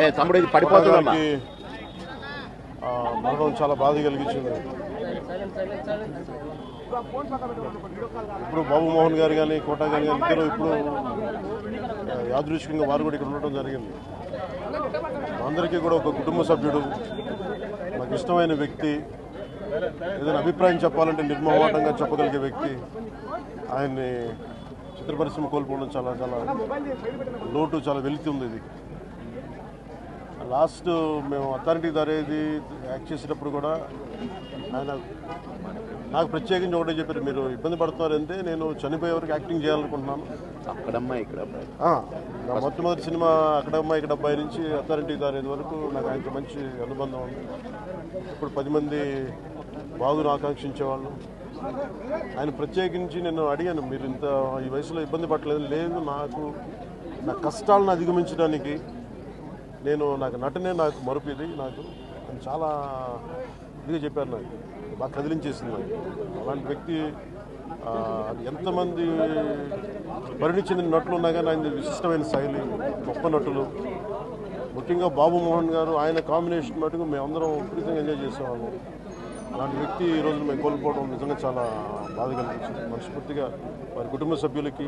ఏ తమ్ముడు ఇది పడిపోతుందమ్మా మరణం చాలా బాధ కలిగించింది. ఇప్పుడు బాబు మోహన్ గారు కానీ కోటా గారు కానీ ఇద్దరు ఇప్పుడు ఆ, యాదృచ్ఛికంగా వారు కూడా ఇక్కడ ఉండటం జరిగింది. అందరికీ కూడా ఒక కుటుంబ సభ్యుడు నాకు ఇష్టమైన వ్యక్తి ఏదైనా అభిప్రాయం చెప్పాలంటే నిర్మోహమాటంగా చెప్పగలిగే వ్యక్తి ఆయన్ని చిత్ర పరిశ్రమ కోల్పోవడం చాలా చాలా లోటు చాలా వెలితి ఇది. లాస్ట్ మేము అథారిటీ దారేది యాక్ట్ చేసేటప్పుడు కూడా ఆయన నాకు ప్రత్యేకించి ఒకటే చెప్పారు మీరు ఇబ్బంది పడుతున్నారంటే నేను చనిపోయే వరకు యాక్టింగ్ చేయాలనుకుంటున్నాను. అక్కడమ్మా ఇక్కడ నా మొట్టమొదటి సినిమా అక్కడమ్మ ఇక్కడ అబ్బాయి నుంచి అథారిటీ దారేది వరకు నాకు ఆయనతో మంచి అనుబంధం ఉంది. ఇప్పుడు పది మంది బాగును ఆకాంక్షించేవాళ్ళు. ఆయన ప్రత్యేకించి నేను అడిగాను మీరు ఇంత ఈ వయసులో ఇబ్బంది పడలేదు లేదు నాకు నా కష్టాలను అధిగమించడానికి నేను నాకు నటనే నాకు మరుపు నాకు. చాలా ఇదిగా చెప్పారు నాకు. బాగా కదిలించేసింది నాకు. అలాంటి వ్యక్తి ఎంతమంది పరిణి చెందిన నటులు ఉన్నా కానీ ఆయన విశిష్టమైన శైలి గొప్ప నటులు. ముఖ్యంగా బాబు మోహన్ గారు ఆయన కాంబినేషన్ మటుకు మేమందరం విపరీతంగా ఎంజాయ్ చేసేవాళ్ళం. అలాంటి వ్యక్తి ఈ రోజు మేము కోల్పోవడం నిజంగా చాలా బాధ కలిగించింది. మనస్ఫూర్తిగా వారి కుటుంబ సభ్యులకి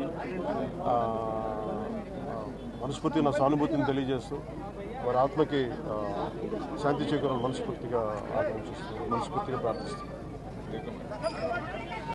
మనస్ఫూర్తిగా నా సానుభూతిని తెలియజేస్తూ వారి ఆత్మకి శాంతి చేకూరాలని మనస్ఫూర్తిగా ఆకాంక్షిస్తూ మనస్ఫూర్తిగా ప్రార్థిస్తున్నాను.